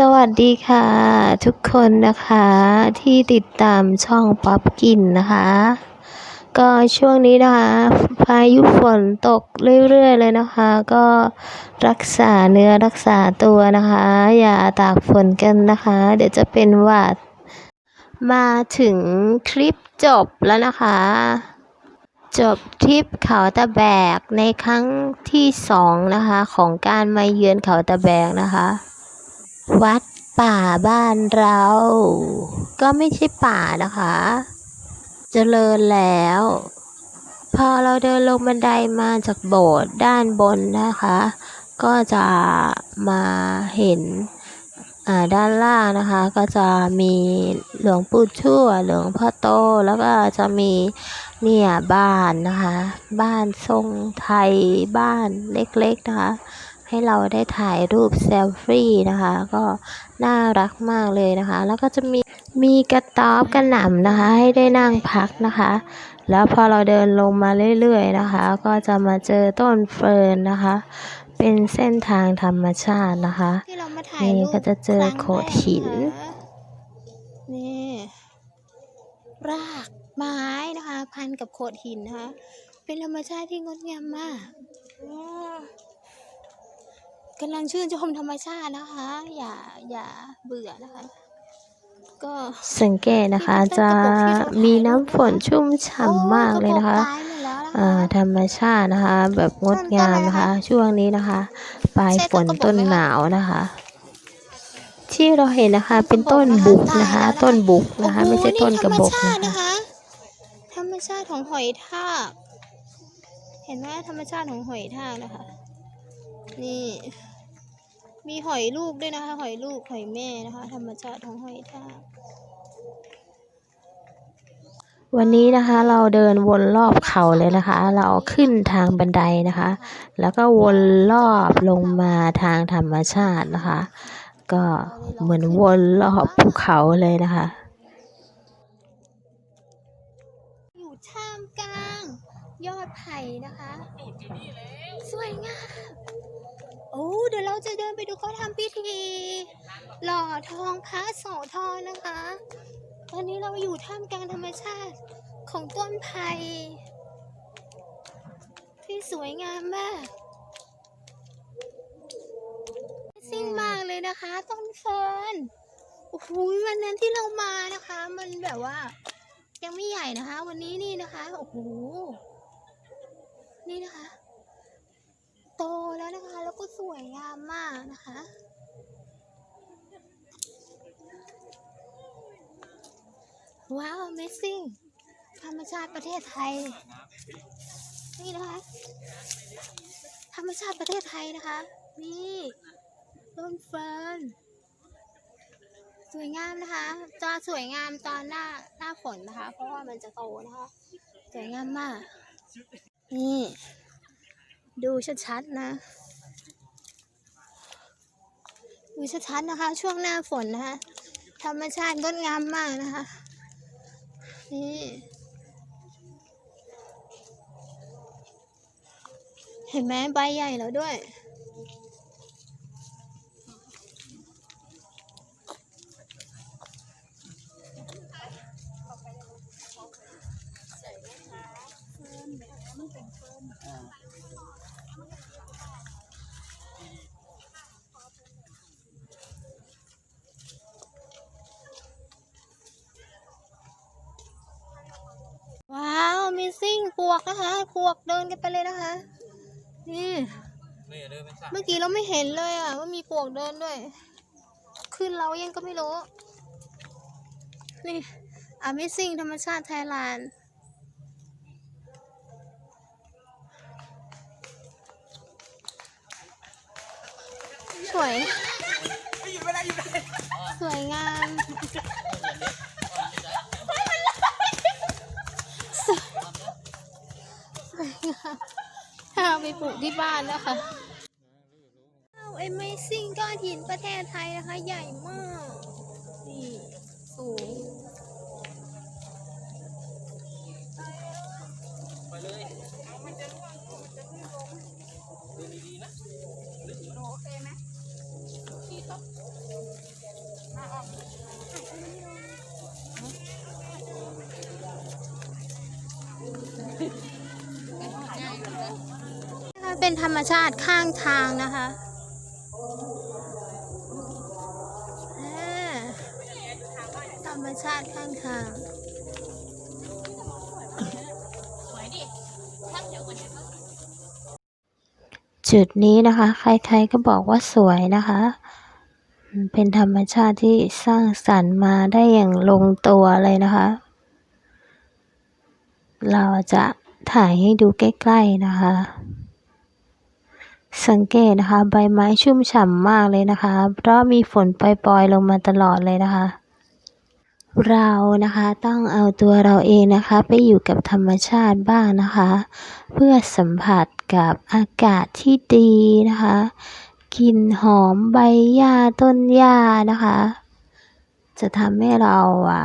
สวัสดีค่ะ ทุกคนนะคะที่ติดตามช่องป๊อปกินนะคะ ก็ช่วงนี้นะคะ พายุฝนตกเรื่อยๆเลยนะคะ ก็รักษาเนื้อรักษาตัวนะคะ อย่าตากฝนกันนะคะ เดี๋ยวจะเป็นหวัดมาถึงคลิปจบแล้วนะคะ จบทริปเขาตะแบกในครั้งที่สองนะคะ ของการมาเยือนเขาตะแบกนะคะ วัดป่าบ้านเรา ก็ไม่ใช่ป่านะคะเจริญแล้ว พอเราเดินลงบันไดมาจากโบสถ์ด้านบนนะคะ ก็จะมาเห็นอ่าด้านล่างนะคะก็จะมีหลวงปู่ชั่วหลวงพ่อโตแล้วก็จะมีเนี่ยบ้านนะคะ บ้านทรงไทยบ้านเล็กๆนะคะ ให้เราได้ถ่ายรูปเซลฟี่นะคะ ก็น่ารักมากเลยนะคะ แล้วก็จะมีมีกระต๊อบกระหน่ำนะคะ ให้ได้นั่งพักนะคะ แล้วพอเราเดินลงมาเรื่อยๆนะคะ ก็จะมาเจอต้นเฟิร์นนะคะ เป็นเส้นทางธรรมชาตินะคะที่เรามาถ่ายนี่ก็จะเจอโขดหินนี่รากไม้นะคะ พันกับโขดหินนะคะ เป็นธรรมชาติที่งดงามมากอ กำลังชื่นชมธรรมชาตินะคะ อย่าอย่าเบื่อนะคะ ก็สังเกตนะคะจะมีน้ำฝนชุ่มฉ่ำมากเลยนะคะโอ้กรบอกตายหมดแล้วนะคะอ่าธรรมชาตินะคะ แบบงดงามนะคะ ช่วงนี้นะคะ ปลายฝนต้นหนาวนะคะ ที่เราเห็นนะคะเป็นต้นบุกนะคะ ต้นบุกนะคะ ไม่ใช่ต้นกระบอกโอ้โหนะคะ ธรรมชาติของหอยทาก เห็นไหมธรรมชาติของหอยทากนะคะ นี่ มีหอยลูกด้วยนะคะ หอยลูกหอยแม่นะคะ ธรรมชาติของหอยทากวันนี้นะคะเราเดินวนรอบเขาเลยนะคะ เราขึ้นทางบันไดนะคะ แล้วก็วนรอบลงมาทางธรรมชาตินะคะ ก็เหมือนวนรอบภูเขาเลยนะคะ อยู่ท่ามกลาง ยอดไผ่นะคะ สวยงามโอ้เดี๋ยวเราจะเดินไปดูเขาทำพิธี หล่อทองพระโสธรนะคะ ตอนนี้เราอยู่ท่ามกลางธรรมชาติของต้นไผ่ที่สวยงามมากซิ่งมากเลยนะคะ ต้นเฟิร์นโอ้โหวันนั้นที่เรามานะคะ มันแบบว่า ยังไม่ใหญ่นะคะ วันนี้นี่นะคะโอ้โหนี่นะคะ โตแล้วนะคะ แล้วก็ สวยงามมากนะคะ ว้าว Amazing ธรรมชาติประเทศไทย นี่นะคะ ธรรมชาติประเทศไทยนะคะ นี่ต้นเฟิร์นสวยงามนะคะ จะสวยงามตอนหน้าหน้าฝนนะคะ เพราะว่ามันจะโตนะคะ สวยงามมาก นี่ ดูชัดๆนะ วิวชัดนะคะ ช่วงหน้าฝนนะคะ ธรรมชาติงดงามมากนะคะ นี่เห็นไหมใบใหญ่แล้วด้วย ว้าว มี ซิ่งปวกนะคะปวกเดินกันไปเลยนะคะ นี่ เมื่อกี้เราไม่เห็นเลยอะ ว่ามีปวกเดินด้วย ขึ้นเรายังก็ไม่รู้ นี่ Amazing ธรรมชาติไทยแลนด์สวย สวยงาม สวยงามถ้าเอา ไปปลูกที่บ้านนะคะว้าว Amazing ก้อนหินประเทศไทยนะคะ ใหญ่มาก นี่สูงไปเลยดูดีๆนะโอเคไหมโอเครับ เป็นธรรมชาติข้างทางนะคะธรรมชาติข้างทางจุดนี้นะคะ ใครๆก็บอกว่าสวยนะคะ เป็นธรรมชาติที่สร้างสรรค์มาได้อย่างลงตัวเลยนะคะ เราจะถ่ายให้ดูใกล้ ๆ นะคะ สังเกตนะคะ ใบไม้ชุ่มฉ่ำมากเลยนะคะ เพราะมีฝนปล่อยๆลงมาตลอดเลยนะคะ เรานะคะต้องเอาตัวเราเองนะคะ ไปอยู่กับธรรมชาติบ้างนะคะ เพื่อสัมผัสกับอากาศที่ดีนะคะกลิ่นหอมใบหญ้าต้นหญ้านะคะ จะทำให้เราอะ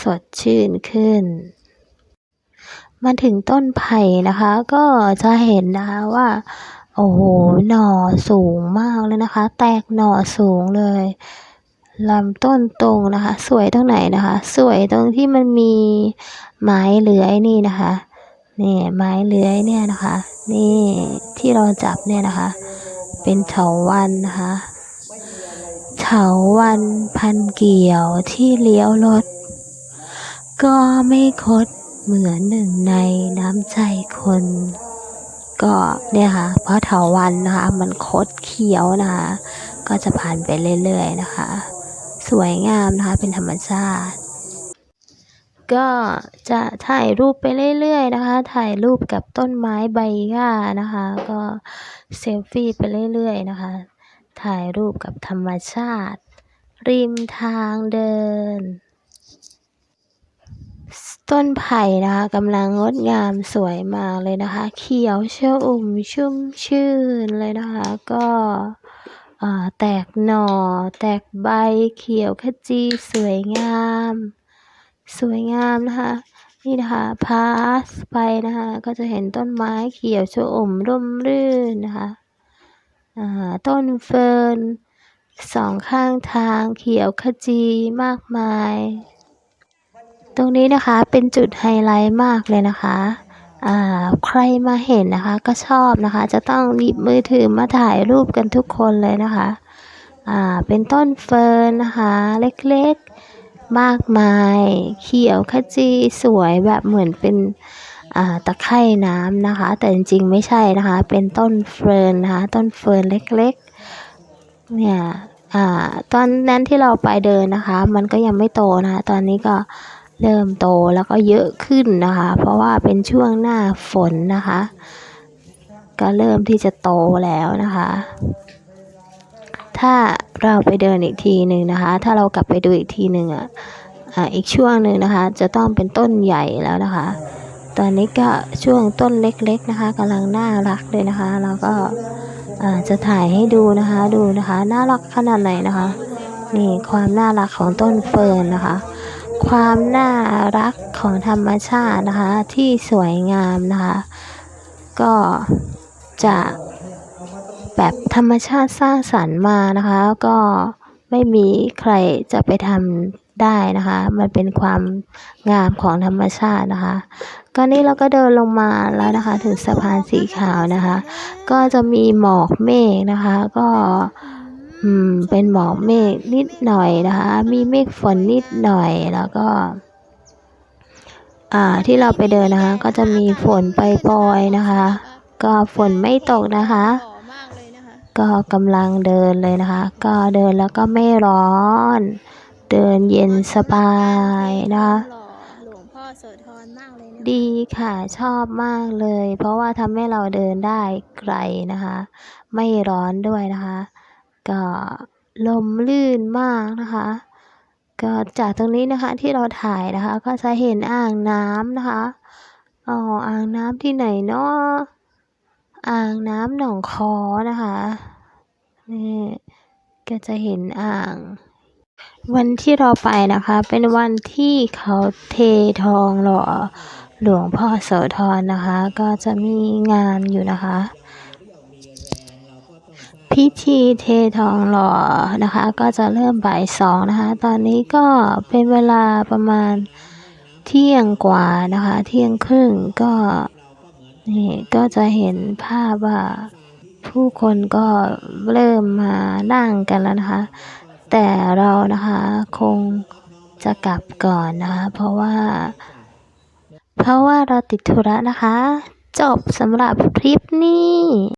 สดชื่นขึ้นมาถึงต้นไผ่นะคะ ก็จะเห็นนะคะว่า โอ้โห หน่อสูงมากเลยนะคะ แตกหน่อสูงเลยลำต้นตรงนะคะ สวยตรงไหนนะคะ สวยตรงที่มันมีไม้เลื้อยนี่นะคะนี่ไม้เลื้อยเนี่ยนะคะ นี่ที่เราจับเนี่ยนะคะ เป็นเถาวันนะคะเถาวันพันเกี่ยวที่เลี้ยวรถ ก็ไม่คดเหมือนหนึ่งในน้ำใจคน ก็เนี่ยค่ะเพราะเถาวันนะคะ มันคดเขียวนะคะ ก็จะผ่านไปเรื่อยๆนะคะ สวยงามนะคะ เป็นธรรมชาติ ก็จะถ่ายรูปไปเรื่อยๆนะคะ ถ่ายรูปกับต้นไม้ใบหญ้านะคะ ก็เซลฟี่ไปเรื่อยๆนะคะ ถ่ายรูปกับธรรมชาติ ริมทางเดิน ต้นไผ่นะคะกำลังงดงามสวยมากเลยนะคะ เขียวชอุ่มชุ่มชื่นเลยนะคะ ก็แตกหน่อ แตกใบเขียวขจีสวยงาม สวยงามนะคะ นี่นะคะพาสไปนะคะ ก็จะเห็นต้นไม้เขียวชอุ่มร่มรื่นนะคะต้นเฟิร์นสองข้างทางเขียวขจีมากมาย ตรงนี้นะคะเป็นจุดไฮไลท์มากเลยนะคะใครมาเห็นนะคะก็ชอบนะคะ จะต้องหยิบมือถือมาถ่ายรูปกันทุกคนเลยนะคะเป็นต้นเฟิร์นนะคะ เล็กๆมากมาย เขียวขจีสวยแบบเหมือนเป็นตะไคร่น้ำนะคะ แต่จริงๆไม่ใช่นะคะ เป็นต้นเฟิร์นนะคะ ต้นเฟิร์นเล็กๆเนี่ยอตอนนั้นที่เราไปเดินนะคะ มันก็ยังไม่โตนะคะ ตอนนี้ก็ เริ่มโตแล้วก็เยอะขึ้นนะคะ เพราะว่าเป็นช่วงหน้าฝนนะคะ ก็เริ่มที่จะโตแล้วนะคะ ถ้าเราไปเดินอีกทีหนึ่งนะคะ ถ้าเรากลับไปดูอีกทีหนึ่งอะอีกช่วงหนึ่งนะคะ จะต้องเป็นต้นใหญ่แล้วนะคะ ตอนนี้ก็ช่วงต้นเล็กๆนะคะกำลังน่ารักเลยนะคะ แล้วก็จะถ่ายให้ดูนะคะดูนะคะ น่ารักขนาดไหนนะคะ นี่ความน่ารักของต้นเฟิร์นนะคะ ความน่ารักของธรรมชาตินะคะ ที่สวยงามนะคะ ก็จะแบบธรรมชาติสร้างสรรค์มานะคะ ก็ไม่มีใครจะไปทำได้นะคะ มันเป็นความงามของธรรมชาตินะคะก็นี่เราก็เดินลงมาแล้วนะคะ ถึงสะพานสีขาวนะคะ ก็จะมีหมอกเมฆนะคะ ก็ อืม เป็นหมอกเมฆนิดหน่อยนะคะ มีเมฆฝนนิดหน่อยแล้วก็ อ่า ที่เราไปเดินนะคะ ก็จะมีฝนปล่อยๆนะคะ ก็ฝนไม่ตกนะคะ ก็กำลังเดินเลยนะคะ ก็เดินแล้วก็ไม่ร้อน เดินเย็นสบายนะคะหล่อหลวงพ่อโสธรมากเลยนะดีค่ะชอบมากเลย เพราะว่าทำให้เราเดินได้ไกลนะคะ ไม่ร้อนด้วยนะคะ ก็ลมลื่นมากนะคะ ก็จากตรงนี้นะคะที่เราถ่ายนะคะ ก็จะเห็นอ่างน้ำนะคะอ๋ออ่างน้ำที่ไหนเนาะอ่างน้ำหนองคอนะคะนี่ก็จะเห็นอ่าง วันที่เราไปนะคะ เป็นวันที่เขาเททองหล่อหลวงพ่อโสธรนะคะ ก็จะมีงานอยู่นะคะ พิธีเททองหล่อนะคะ ก็จะเริ่มบ่ายสองนะคะ ตอนนี้ก็เป็นเวลาประมาณเที่ยงกว่านะคะ เที่ยงครึ่งก็นี่ก็จะเห็นภาพว่าผู้คนก็เริ่มมานั่งกันแล้วนะคะ แต่เรานะคะคงจะกลับก่อนนะคะเพราะว่า เพราะว่าเราติดธุระนะคะ จบสำหรับคลิปนี้